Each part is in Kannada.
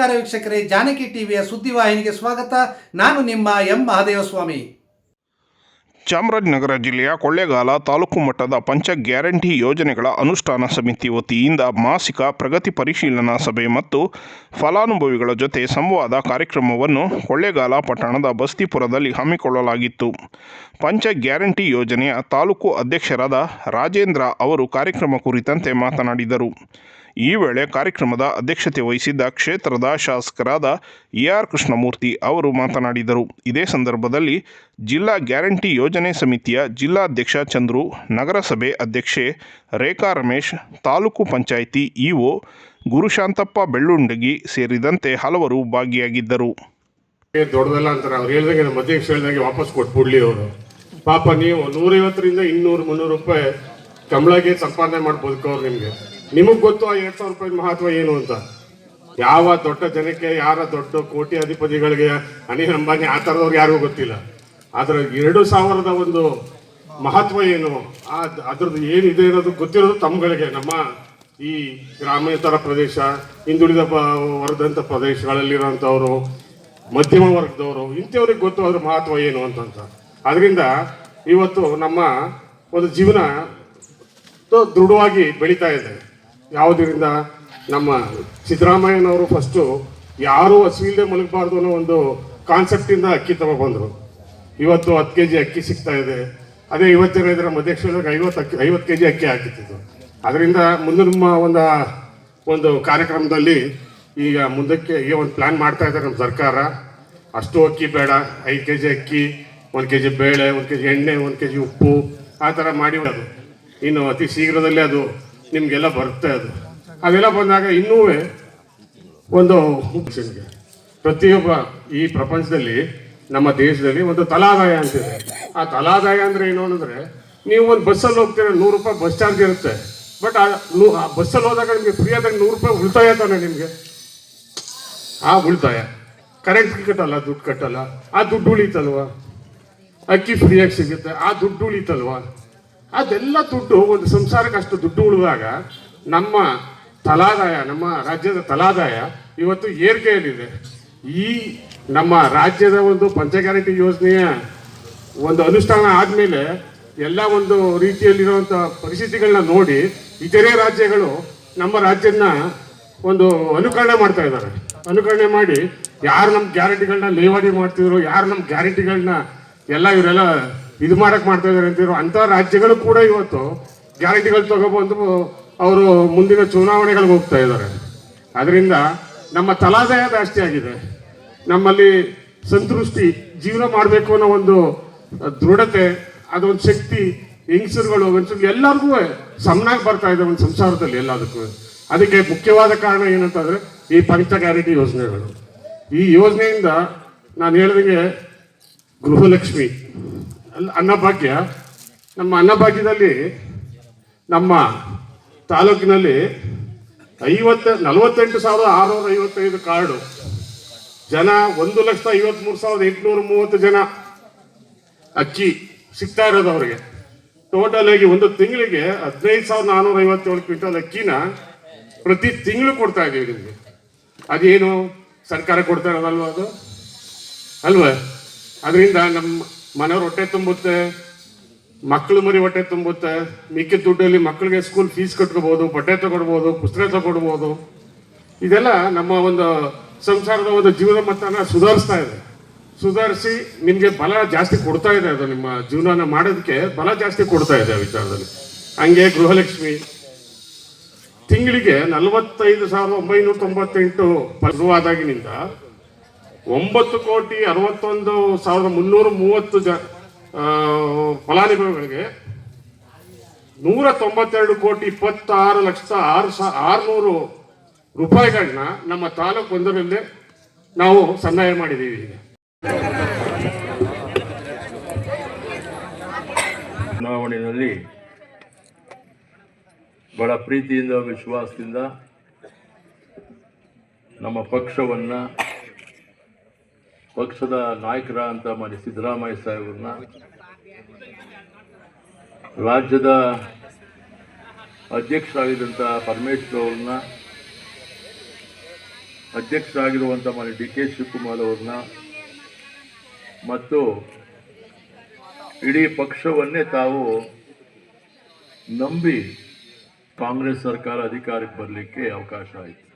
ನಮಸ್ಕಾರ ವೀಕ್ಷಕರೇ, ಜಾನಕಿ ಟಿವಿಯ ಸುದ್ದಿವಾಹಿನಿಗೆ ಸ್ವಾಗತ. ನಾನು ನಿಮ್ಮ ಎಂ. ಚಾಮರಾಜನಗರ ಜಿಲ್ಲೆಯ ಕೊಳ್ಳೇಗಾಲ ತಾಲೂಕು ಮಟ್ಟದ ಪಂಚ ಗ್ಯಾರಂಟಿ ಯೋಜನೆಗಳ ಅನುಷ್ಠಾನ ಸಮಿತಿ ವತಿಯಿಂದ ಮಾಸಿಕ ಪ್ರಗತಿ ಪರಿಶೀಲನಾ ಸಭೆ ಮತ್ತು ಫಲಾನುಭವಿಗಳ ಜೊತೆ ಸಂವಾದ ಕಾರ್ಯಕ್ರಮವನ್ನು ಕೊಳ್ಳೇಗಾಲ ಪಟ್ಟಣದ ಬಸ್ತಿಪುರದಲ್ಲಿ ಹಮ್ಮಿಕೊಳ್ಳಲಾಗಿತ್ತು. ಪಂಚ ಗ್ಯಾರಂಟಿ ಯೋಜನೆಯ ತಾಲೂಕು ಅಧ್ಯಕ್ಷರಾದ ರಾಜೇಂದ್ರ ಅವರು ಕಾರ್ಯಕ್ರಮ ಕುರಿತಂತೆ ಮಾತನಾಡಿದರು. ಈ ವೇಳೆ ಕಾರ್ಯಕ್ರಮದ ಅಧ್ಯಕ್ಷತೆ ವಹಿಸಿದ್ದ ಕ್ಷೇತ್ರದ ಶಾಸಕರಾದ ಎ ಆರ್ ಕೃಷ್ಣಮೂರ್ತಿ ಅವರು ಮಾತನಾಡಿದರು. ಇದೇ ಸಂದರ್ಭದಲ್ಲಿ ಜಿಲ್ಲಾ ಗ್ಯಾರಂಟಿ ಯೋಜನೆ ಸಮಿತಿಯ ಜಿಲ್ಲಾಧ್ಯಕ್ಷ ಚಂದ್ರು, ನಗರಸಭೆ ಅಧ್ಯಕ್ಷೆ ರೇಖಾ ರಮೇಶ್, ತಾಲೂಕು ಪಂಚಾಯಿತಿ ಇಒ ಗುರುಶಾಂತಪ್ಪ ಬೆಳ್ಳುಂಡಗಿ ಸೇರಿದಂತೆ ಹಲವರು ಭಾಗಿಯಾಗಿದ್ದರು. ದೊಡ್ಡದಲ್ಲ ಅಂತಾರೆ. ಅವ್ರು ಹೇಳಿದಂಗೆ ನಮ್ಮ ಅಧ್ಯಕ್ಷ ಹೇಳಿದಂಗೆ ವಾಪಸ್ ಅವರು. ಪಾಪ ನೀವು ನೂರೈವತ್ತರಿಂದ ಇನ್ನೂರು ಮುನ್ನೂರು ರೂಪಾಯಿ ಕಂಬಳಗೆ ಸಂಪಾದನೆ ಮಾಡಿ ಬದುಕೋರು ನಿಮ್ಗೆ. ನಿಮಗ್ ಗೊತ್ತು ಆ ಎರಡ್ ಸಾವಿರ ರೂಪಾಯಿ ಮಹತ್ವ ಏನು ಅಂತ? ಯಾವ ದೊಡ್ಡ ಜನಕ್ಕೆ, ಯಾರ ದೊಡ್ಡ ಕೋಟಿ ಅಧಿಪತಿಗಳಿಗೆ ಅನಿಲ್ ಅಂಬಾನಿ ಆ ಥರದವ್ರು ಯಾರಿಗೂ ಗೊತ್ತಿಲ್ಲ. ಆದ್ರೆ ಎರಡು ಸಾವಿರದ ಒಂದು ಮಹತ್ವ ಏನು? ಆ ಅದ್ರದ್ದು ಏನಿದೆ ಅನ್ನೋದು ಗೊತ್ತಿರೋದು ತಮ್ಗಳಿಗೆ. ನಮ್ಮ ಈ ಗ್ರಾಮೇತರ ಪ್ರದೇಶ, ಹಿಂದುಳಿದ ವರ್ಗದಂಥ ವರ್ಗದಂತ ಪ್ರದೇಶಗಳಲ್ಲಿರುವಂಥವ್ರು, ಮಧ್ಯಮ ವರ್ಗದವರು, ಇಂಥವ್ರಿಗೆ ಗೊತ್ತು ಅದ್ರ ಮಹತ್ವ ಏನು ಅಂತಂತ. ಅದರಿಂದ ಇವತ್ತು ನಮ್ಮ ಒಂದು ಜೀವನ ದೃಢವಾಗಿ ಬೆಳೀತಾ ಇದೆ. ಯಾವುದರಿಂದ ನಮ್ಮ ಸಿದ್ದರಾಮಯ್ಯನವರು ಫಸ್ಟು ಯಾರೂ ಹಸಿವಿಲ್ಲದೆ ಮಲಗಬಾರ್ದು ಅನ್ನೋ ಒಂದು ಕಾನ್ಸೆಪ್ಟಿಂದ ಅಕ್ಕಿ ತಗೊಬಂದರು ಇವತ್ತು ಹತ್ತು ಕೆ ಜಿ ಅಕ್ಕಿ ಸಿಗ್ತಾ ಇದೆ. ಅದೇ ಇವತ್ತಿನ ಇದರ ಅಧ್ಯಕ್ಷರಿಗೆ ಐವತ್ತು ಅಕ್ಕಿ, ಐವತ್ತು ಕೆ ಜಿ ಅಕ್ಕಿ ಹಾಕಿತ್ತು. ಅದರಿಂದ ಮುಂದೆ ನಮ್ಮ ಒಂದು ಒಂದು ಕಾರ್ಯಕ್ರಮದಲ್ಲಿ ಈಗ ಮುಂದಕ್ಕೆ ಈಗ ಒಂದು ಪ್ಲ್ಯಾನ್ ಮಾಡ್ತಾ ಇದ್ದಾರೆ ನಮ್ಮ ಸರ್ಕಾರ. ಅಷ್ಟು ಅಕ್ಕಿ ಬೇಡ, ಐದು ಕೆ ಜಿ ಅಕ್ಕಿ, ಒಂದು ಕೆ ಜಿ ಬೇಳೆ, ಒಂದು ಕೆ ಜಿ ಎಣ್ಣೆ, ಒಂದು ಕೆ ಜಿ ಉಪ್ಪು, ಆ ಥರ ಮಾಡಿ ಅದು. ಇನ್ನು ಅತಿ ಶೀಘ್ರದಲ್ಲೇ ಅದು ನಿಮಗೆಲ್ಲ ಬರುತ್ತೆ ಅದು. ಅದೆಲ್ಲ ಬಂದಾಗ ಇನ್ನೂ ಒಂದು ಪ್ರತಿಯೊಬ್ಬ ಈ ಪ್ರಪಂಚದಲ್ಲಿ, ನಮ್ಮ ದೇಶದಲ್ಲಿ ಒಂದು ತಲಾದಾಯ ಅಂತಿದೆ ಆ ತಲಾದಾಯ ಅಂದ್ರೆ ಏನು ಅಂದ್ರೆ, ನೀವು ಒಂದು ಬಸ್ಸಲ್ಲಿ ಹೋಗ್ತೀರ, ನೂರು ರೂಪಾಯಿ ಬಸ್ ಚಾರ್ಜ್ ಇರುತ್ತೆ. ಬಟ್ ಆ ಬಸ್ಸಲ್ಲಿ ಹೋದಾಗ ನಿಮಗೆ ಫ್ರೀ ಆದಾಗ ನೂರು ರೂಪಾಯಿ ಉಳಿತಾಯ ತಾನೆ ನಿಮಗೆ? ಆ ಉಳಿತಾಯ. ಕರೆಂಟ್ ಕಟ್ಟಲ್ಲ ದುಡ್ಡು ಕಟ್ಟಲ್ಲ. ಆ ದುಡ್ಡು ಉಳಿತಲ್ವಾ? ಅಕ್ಕಿ ಫ್ರೀಯಾಗಿ ಸಿಗುತ್ತೆ. ಆ ದುಡ್ಡು ಉಳಿತಲ್ವಾ? ಅದೆಲ್ಲ ದುಡ್ಡು ಒಂದು ಸಂಸಾರಕ್ಕೆ ಅಷ್ಟು ದುಡ್ಡು ಉಳಿದಾಗ ನಮ್ಮ ತಲಾದಾಯ, ನಮ್ಮ ರಾಜ್ಯದ ತಲಾದಾಯ ಇವತ್ತು ಏರ್ಕೆಯಲ್ಲಿದೆ ಈ ನಮ್ಮ ರಾಜ್ಯದ ಒಂದು ಪಂಚ ಗ್ಯಾರಂಟಿ ಯೋಜನೆಯ ಒಂದು ಅನುಷ್ಠಾನ ಆದಮೇಲೆ ಎಲ್ಲ ಒಂದು ರೀತಿಯಲ್ಲಿರುವಂಥ ಪರಿಸ್ಥಿತಿಗಳನ್ನ ನೋಡಿ ಇತರೆ ರಾಜ್ಯಗಳು ನಮ್ಮ ರಾಜ್ಯನ ಒಂದು ಅನುಕರಣೆ ಮಾಡ್ತಾ ಇದ್ದಾರೆ. ಅನುಕರಣೆ ಮಾಡಿ ಯಾರು ನಮ್ಮ ಗ್ಯಾರಂಟಿಗಳನ್ನ ಲೇವಾಡಿ ಮಾಡ್ತಿದ್ರು, ಯಾರು ನಮ್ಮ ಗ್ಯಾರಂಟಿಗಳನ್ನ ಎಲ್ಲ ಇವರೆಲ್ಲ ಇದು ಮಾಡಕ್ ಮಾಡ್ತಾ ಇದ್ದಾರೆ ಅಂತಿರೋ ಅಂತ ರಾಜ್ಯಗಳು ಕೂಡ ಇವತ್ತು ಗ್ಯಾರಂಟಿಗಳು ತಗೋಬಂದು ಅವರು ಮುಂದಿನ ಚುನಾವಣೆಗಳಿಗೆ ಹೋಗ್ತಾ ಇದ್ದಾರೆ. ಅದರಿಂದ ನಮ್ಮ ತಲಾದಾಯ ಜಾಸ್ತಿ ಆಗಿದೆ. ನಮ್ಮಲ್ಲಿ ಸಂತೃಷ್ಟಿ ಜೀವನ ಮಾಡಬೇಕು ಅನ್ನೋ ಒಂದು ದೃಢತೆ, ಅದೊಂದು ಶಕ್ತಿ, ಹೆಂಗಸರುಗಳು ಎಲ್ಲರಿಗೂ ಸಮನಾಗಿ ಬರ್ತಾ ಇದೆ ಒಂದು ಸಂಸಾರದಲ್ಲಿ ಎಲ್ಲದಕ್ಕೂ. ಅದಕ್ಕೆ ಮುಖ್ಯವಾದ ಕಾರಣ ಏನಂತಂದ್ರೆ ಈ ಪಂಚ ಗ್ಯಾರಂಟಿ ಯೋಜನೆಗಳು. ಈ ಯೋಜನೆಯಿಂದ ನಾನು ಹೇಳಿದಂಗೆ ಗೃಹಲಕ್ಷ್ಮಿ. ಅನ್ನಭಾಗ್ಯ. ನಮ್ಮ ಅನ್ನಭಾಗ್ಯದಲ್ಲಿ ನಮ್ಮ ತಾಲೂಕಿನಲ್ಲಿ ಐವತ್ತ, ನಲವತ್ತೆಂಟು ಸಾವಿರದ ಆರುನೂರ ಐವತ್ತೈದು ಕಾರ್ಡು. ಜನ ಒಂದು ಲಕ್ಷದ ಐವತ್ಮೂರು ಸಾವಿರದ ಎಂಟುನೂರ ಮೂವತ್ತು ಜನ ಅಕ್ಕಿ ಸಿಗ್ತಾ ಇರೋದು ಅವರಿಗೆ. ಟೋಟಲ್ ಆಗಿ ಒಂದು ತಿಂಗಳಿಗೆ ಹದಿನೈದು ಸಾವಿರದ ನಾನ್ನೂರ ಐವತ್ತೇಳು ಕ್ವಿಂಟಲ್ ಅಕ್ಕಿನ ಪ್ರತಿ ತಿಂಗಳು ಕೊಡ್ತಾ ಇದೀವಿ ನಿಮಗೆ. ಅದೇನು ಸರ್ಕಾರ ಕೊಡ್ತಾ ಇರೋದಲ್ವ ಅದು? ಅಲ್ವಾ? ಅದರಿಂದ ನಮ್ಮ ಮನೆಯವ್ರ ಹೊಟ್ಟೆ ತುಂಬುತ್ತೆ ಮಕ್ಕಳು ಮರಿ ಹೊಟ್ಟೆ ತುಂಬುತ್ತೆ ಮಿಕ್ಕಿದ ದುಡ್ಡಲ್ಲಿ ಮಕ್ಕಳಿಗೆ ಸ್ಕೂಲ್ ಫೀಸ್ ಕಟ್ಕೋಬಹುದು ಬಟ್ಟೆ ತಗೊಡ್ಬೋದು, ಪುಸ್ತಕ ತಗೊಡ್ಬೋದು. ಇದೆಲ್ಲ ನಮ್ಮ ಒಂದು ಸಂಸಾರದ ಒಂದು ಜೀವನ ಮಟ್ಟನ ಸುಧಾರಿಸ್ತಾ ಇದೆ. ಸುಧಾರಿಸಿ ನಿಮಗೆ ಬಲ ಜಾಸ್ತಿ ಕೊಡ್ತಾ ಇದೆ ಅದು ನಿಮ್ಮ ಜೀವನನ ಮಾಡೋದಕ್ಕೆ ಬಲ ಜಾಸ್ತಿ ಕೊಡ್ತಾ ಇದೆ ಆ ವಿಚಾರದಲ್ಲಿ. ಹಂಗೆ ಗೃಹಲಕ್ಷ್ಮಿ. ತಿಂಗಳಿಗೆ ನಲವತ್ತೈದು ಸಾವಿರದ ಒಂಬೈನೂರ ತೊಂಬತ್ತೆಂಟು ಶುರುವಾದಾಗಿನಿಂದ ಒಂಬತ್ತು ಕೋಟಿ ಅರವತ್ತೊಂದು ಸಾವಿರದ ಮುನ್ನೂರ ಮೂವತ್ತು ಜ ಫಲಾನುಭವಿಗಳಿಗೆ ನೂರ ತೊಂಬತ್ತೆರಡು ಕೋಟಿ ಇಪ್ಪತ್ತಾರು ಲಕ್ಷದ ಆರು ಸಾ, ಆರುನೂರು ರೂಪಾಯಿಗಳನ್ನ ನಮ್ಮ ತಾಲೂಕು ಒಂದರಲ್ಲೇ ನಾವು ಸಂದಾಯ ಮಾಡಿದ್ದೀವಿ ಈಗ. ಚುನಾವಣೆಯಲ್ಲಿ ಬಹಳ ಪ್ರೀತಿಯಿಂದ ವಿಶ್ವಾಸದಿಂದ ನಮ್ಮ ಪಕ್ಷವನ್ನ ಪಕ್ಷದ ನಾಯಕರ ಅಂತ ಮಾಡಿ ಸಿದ್ದರಾಮಯ್ಯ ಸಾಹೇಬ್ರನ್ನ ರಾಜ್ಯದ ಅಧ್ಯಕ್ಷರಾಗಿದ್ದಂಥ ಪರಮೇಶ್ವರ್ ಅವ್ರನ್ನ ಅಧ್ಯಕ್ಷರಾಗಿರುವಂಥ ಮಾನ್ಯ ಡಿ ಕೆ ಶಿವಕುಮಾರ್ ಅವ್ರನ್ನ, ಮತ್ತು ಇಡೀ ಪಕ್ಷವನ್ನೇ ತಾವು ನಂಬಿ ಕಾಂಗ್ರೆಸ್ ಸರ್ಕಾರ ಅಧಿಕಾರಕ್ಕೆ ಬರಲಿಕ್ಕೆ ಅವಕಾಶ ಆಯಿತು.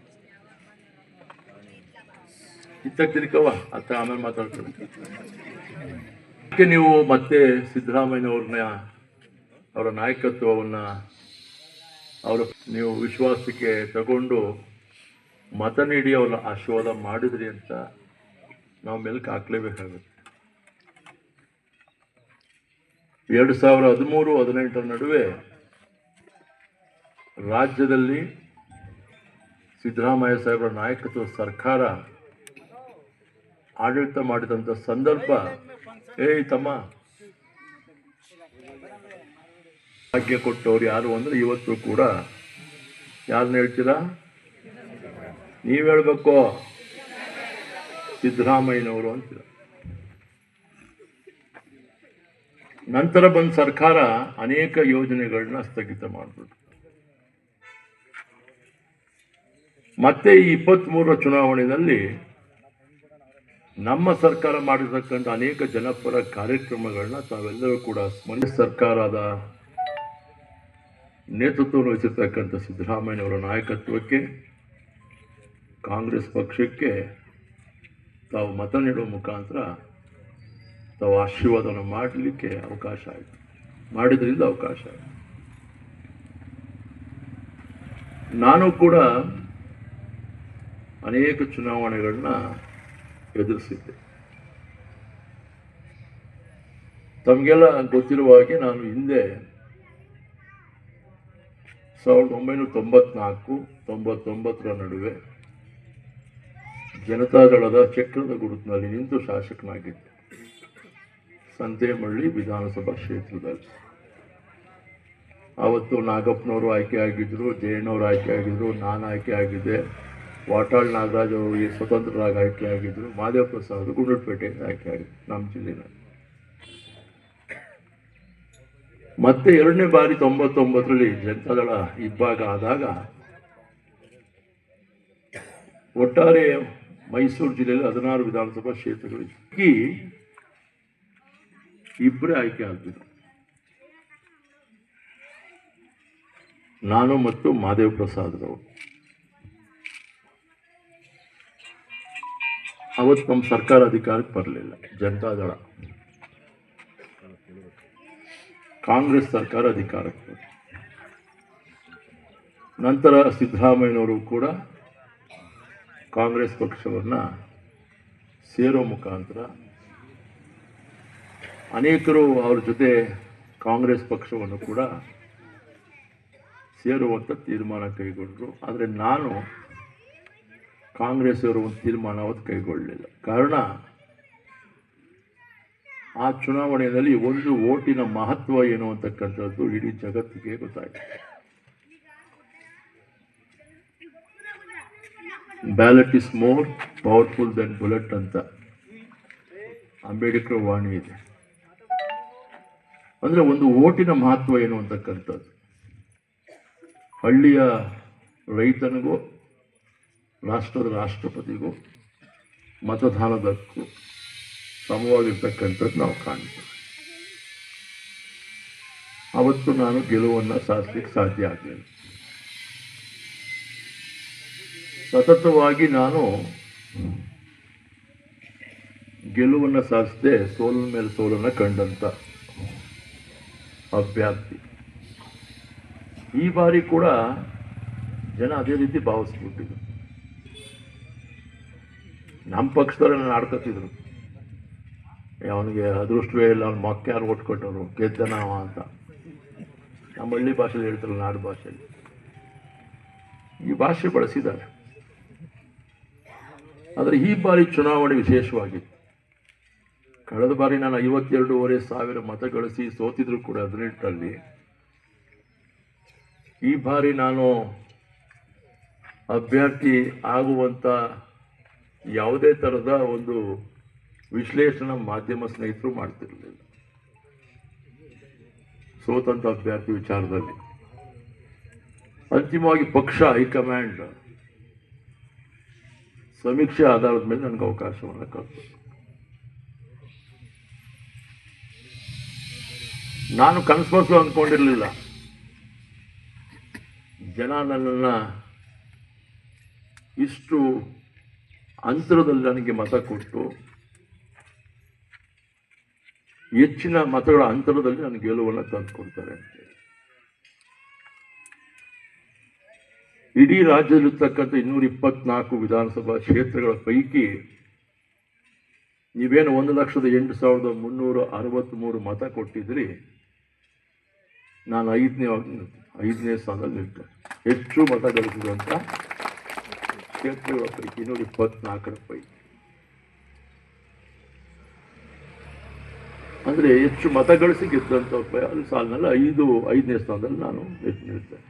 ಇತ್ತ ತಿರ್ಕವ ಅತ್ತ ಆಮೇಲೆ ಮಾತಾಡ್ತಾರೆ ನೀವು ಮತ್ತೆ ಸಿದ್ದರಾಮಯ್ಯನವ್ರನ್ನ, ಅವರ ನಾಯಕತ್ವವನ್ನು, ಅವರ ನೀವು ವಿಶ್ವಾಸಕ್ಕೆ ತಗೊಂಡು ಮತ ನೀಡಿ ಅವ್ರನ್ನ ಆಶೀರ್ವಾದ ಮಾಡಿದ್ರಿ ಅಂತ ನಾವು ಮೆಲ್ಕ್ ಹಾಕ್ಲೇಬೇಕಾಗುತ್ತೆ. ಎರಡು ಸಾವಿರ ಹದಿಮೂರು, ಹದಿನೆಂಟರ ನಡುವೆ ರಾಜ್ಯದಲ್ಲಿ ಸಿದ್ದರಾಮಯ್ಯ ಸಾಹೇಬರ ನಾಯಕತ್ವ ಸರ್ಕಾರ ಆಡಳಿತ ಮಾಡಿದಂಥ ಸಂದರ್ಭ. ಏಯ್ ತಮ್ಮ. ಭಾಗ್ಯ ಕೊಟ್ಟವ್ರು ಯಾರು ಅಂದ್ರೆ ಇವತ್ತು ಕೂಡ ಯಾರನ್ನ ಹೇಳ್ತೀರಾ? ನೀವು ಹೇಳ್ಬೇಕು. ಸಿದ್ದರಾಮಯ್ಯನವರು ಅಂತೀರ. ನಂತರ ಬಂದ ಸರ್ಕಾರ ಅನೇಕ ಯೋಜನೆಗಳನ್ನ ಸ್ಥಗಿತ ಮಾಡಿಬಿಟ್ಟು ಮತ್ತೆ ಈ ಇಪ್ಪತ್ತ್ಮೂರರ ಚುನಾವಣೆಯಲ್ಲಿ ನಮ್ಮ ಸರ್ಕಾರ ಮಾಡಿರ್ತಕ್ಕಂಥ ಅನೇಕ ಜನಪರ ಕಾರ್ಯಕ್ರಮಗಳನ್ನ ತಾವೆಲ್ಲರೂ ಕೂಡ ಸ್ಮರಣೆ ಸರ್ಕಾರದ ನೇತೃತ್ವ ವಹಿಸಿರ್ತಕ್ಕಂಥ ಸಿದ್ದರಾಮಯ್ಯನವರ ನಾಯಕತ್ವಕ್ಕೆ, ಕಾಂಗ್ರೆಸ್ ಪಕ್ಷಕ್ಕೆ ತಾವು ಮತ ನೀಡುವ ಮುಖಾಂತರ ತಾವು ಆಶೀರ್ವಾದನ ಮಾಡಲಿಕ್ಕೆ ಅವಕಾಶ ಆಯಿತು. ಮಾಡಿದ್ರಿಂದ ಅವಕಾಶ ಆಯಿತು. ನಾನು ಕೂಡ ಅನೇಕ ಚುನಾವಣೆಗಳನ್ನ ಎದುರಿಸಿದ್ದೆ ತಮಗೆಲ್ಲ ಗೊತ್ತಿರುವ ಹಾಗೆ ನಾನು ಹಿಂದೆ ಸಾವಿರದ ಒಂಬೈನೂರ ತೊಂಬತ್ನಾಲ್ಕು, ತೊಂಬತ್ತೊಂಬತ್ತರ ನಡುವೆ ಜನತಾದಳದ ಚಕ್ರದ ಗುರುತಿನಲ್ಲಿ ನಿಂತು ಶಾಸಕನಾಗಿದ್ದೆ. ಸಂತೇಮಳ್ಳಿ ವಿಧಾನಸಭಾ ಕ್ಷೇತ್ರದಲ್ಲಿ. ಆವತ್ತು ನಾಗಪ್ಪನವರು ಆಯ್ಕೆ ಆಗಿದ್ದರು ಜಯಣ್ಣವರು ಆಯ್ಕೆ ಆಗಿದ್ದರು ನಾನು ಆಯ್ಕೆ ಆಗಿದ್ದೆ. ವಾಟಾಳ್ ನಾಗರಾಜ್ ಅವರಿಗೆ ಸ್ವತಂತ್ರರಾಗಿ ಆಯ್ಕೆ ಆಗಿದ್ದರು ಮಾದೇವ ಪ್ರಸಾದ್ ಗುಂಡ್ಲುಪೇಟೆಯಿಂದ ಆಯ್ಕೆ ಆಗಿದ್ರು ನಮ್ಮ ಜಿಲ್ಲೆನ. ಮತ್ತೆ ಎರಡನೇ ಬಾರಿ ತೊಂಬತ್ತೊಂಬತ್ತರಲ್ಲಿ ಜನತಾದಳ ಇಬ್ಬಾಗ ಆದಾಗ ಒಟ್ಟಾರೆ ಮೈಸೂರು ಜಿಲ್ಲೆಯಲ್ಲಿ ಹದಿನಾರು ವಿಧಾನಸಭಾ ಕ್ಷೇತ್ರಗಳು ಇಬ್ಬರೇ ಆಯ್ಕೆ ಆಗ್ತಿದ್ರು ನಾನು ಮತ್ತು ಮಾದೇವ್ ಪ್ರಸಾದ್ ಅವತ್ತು ನಮ್ಮ ಸರ್ಕಾರ ಅಧಿಕಾರಕ್ಕೆ ಬರಲಿಲ್ಲ. ಜನತಾದಳ ಕಾಂಗ್ರೆಸ್ ಸರ್ಕಾರ ಅಧಿಕಾರಕ್ಕೆ. ನಂತರ ಸಿದ್ದರಾಮಯ್ಯನವರು ಕೂಡ ಕಾಂಗ್ರೆಸ್ ಪಕ್ಷವನ್ನು ಸೇರೋ ಮುಖಾಂತರ ಅನೇಕರು ಅವ್ರ ಜೊತೆ ಕಾಂಗ್ರೆಸ್ ಪಕ್ಷವನ್ನು ಕೂಡ ಸೇರುವಂಥ ತೀರ್ಮಾನ ಕೈಗೊಂಡರು. ಆದರೆ ನಾನು ಕಾಂಗ್ರೆಸ್ ಅವರು ಒಂದು ಅವತ್ತು ಕೈಗೊಳ್ಳಲಿಲ್ಲ. ಕಾರಣ, ಆ ಚುನಾವಣೆಯಲ್ಲಿ ಒಂದು ಓಟಿನ ಮಹತ್ವ ಏನು ಅಂತಕ್ಕಂಥದ್ದು ಇಡೀ ಜಗತ್ತಿಗೆ ಗೊತ್ತಾಯಿತು. Ballot is more powerful then bullet ಅಂತ ಅಂಬೇಡ್ಕರ್ ವಾಣಿ ಇದೆ. ಅಂದ್ರೆ ಒಂದು ಓಟಿನ ಮಹತ್ವ ಏನು ಅಂತಕ್ಕಂಥದ್ದು? ಹಳ್ಳಿಯ ರೈತನಿಗೂ ರಾಷ್ಟ್ರದ ರಾಷ್ಟ್ರಪತಿಗೂ ಮತದಾನದಕ್ಕೂ ಸಮವಾಗಿರ್ತಕ್ಕಂಥದ್ದು ನಾವು ಕಾಣ್ತೇವೆ. ಅವತ್ತು ನಾನು ಗೆಲುವನ್ನು ಸಾಧಿಸಲಿಕ್ಕೆ ಸಾಧ್ಯ ಆಗಲಿಲ್ಲ. ಸತತವಾಗಿ ನಾನು ಗೆಲುವನ್ನು ಸಾಧಿಸದೆ ಸೋಲಿನ ಮೇಲೆ ಸೋಲನ್ನು ಕಂಡಂತ ಅಭ್ಯರ್ಥಿ. ಈ ಬಾರಿ ಕೂಡ ಜನ ಅದೇ ರೀತಿ ಭಾವಿಸ್ಬಿಟ್ಟಿದ್ರು. ನಮ್ಮ ಪಕ್ಷದವ್ರೆ ನಾನು ಆಡ್ಕೊತಿದ್ರು ಅವನಿಗೆ ಅದೃಷ್ಟವೇ ಇಲ್ಲ, ಅವ್ನು ಮಕ್ಕ ಯಾರು ಓಟ್ ಕೊಟ್ಟವರು? ಗೆದ್ದನವ ಅಂತ. ನಮ್ಮ ಹಳ್ಳಿ ಭಾಷೆಯಲ್ಲಿ ಹೇಳ್ತಾರಲ್ಲ, ನಾಡು ಭಾಷೆಯಲ್ಲಿ. ಈ ಭಾಷೆ ಬಳಸಿದ್ದಾರೆ. ಆದರೆ ಈ ಬಾರಿ ಚುನಾವಣೆ ವಿಶೇಷವಾಗಿತ್ತು ಕಳೆದ ಬಾರಿ ನಾನು ಐವತ್ತೆರಡೂವರೆ ಸಾವಿರ ಮತ ಗಳಿಸಿ ಸೋತಿದ್ರು ಕೂಡ ಹದಿನೆಂಟರಲ್ಲಿ. ಈ ಬಾರಿ ನಾನು ಅಭ್ಯರ್ಥಿ ಆಗುವಂಥ ಯಾವುದೇ ಥರದ ಒಂದು ವಿಶ್ಲೇಷಣಾ ಮಾಧ್ಯಮ ಸ್ನೇಹಿತರು ಮಾಡ್ತಿರಲಿಲ್ಲ. ಸೋತಂತ ಅಭ್ಯರ್ಥಿ ವಿಚಾರದಲ್ಲಿ. ಅಂತಿಮವಾಗಿ ಪಕ್ಷ, ಹೈಕಮಾಂಡ್ ಸಮೀಕ್ಷೆ ಆಧಾರದ ಮೇಲೆ ನನಗೆ ಅವಕಾಶವನ್ನು ಕಲ್ಪಿಸಿ ನಾನು ಕನಸು ಅಂದ್ಕೊಂಡಿರಲಿಲ್ಲ. ಜನ ನನ್ನನ್ನು ಇಷ್ಟು ಅಂತರದಲ್ಲಿ ನನಗೆ ಮತ ಕೊಟ್ಟು, ಹೆಚ್ಚಿನ ಮತಗಳ ಅಂತರದಲ್ಲಿ ನನಗೆ ಗೆಲುವನ್ನು ತಂದುಕೊಡ್ತಾರೆ ಇಡೀ ರಾಜ್ಯದಲ್ಲಿರ್ತಕ್ಕಂಥ ಇನ್ನೂರ ಇಪ್ಪತ್ನಾಲ್ಕು ವಿಧಾನಸಭಾ ಕ್ಷೇತ್ರಗಳ ಪೈಕಿ ನೀವೇನು ಒಂದು ಲಕ್ಷದ ಎಂಟು ಸಾವಿರದ ಮುನ್ನೂರ ಅರವತ್ತ್ಮೂರು ಮತ ಕೊಟ್ಟಿದ್ರಿ ನಾನು ಐದನೇ ಐದನೇ ಸ್ಥಾನದಲ್ಲಿ ಹೆಚ್ಚು ಮತ ಗಳಿಸಿದಂಥ ಕ್ಷೇತ್ರಗಳ ಪೈಕಿ ಇನ್ನೂರ ಇಪ್ಪತ್ನಾಲ್ಕರ ರೂಪಾಯಿ. ಅಂದರೆ ಹೆಚ್ಚು ಮತ ಗಳಿಸಿ ಗೆದ್ದಂಥ ಅದು ಸಾಲಿನಲ್ಲಿ, ಐದು, ಐದನೇ ಸ್ಥಾನದಲ್ಲಿ ನಾನು ನಿಲ್ತೇನೆ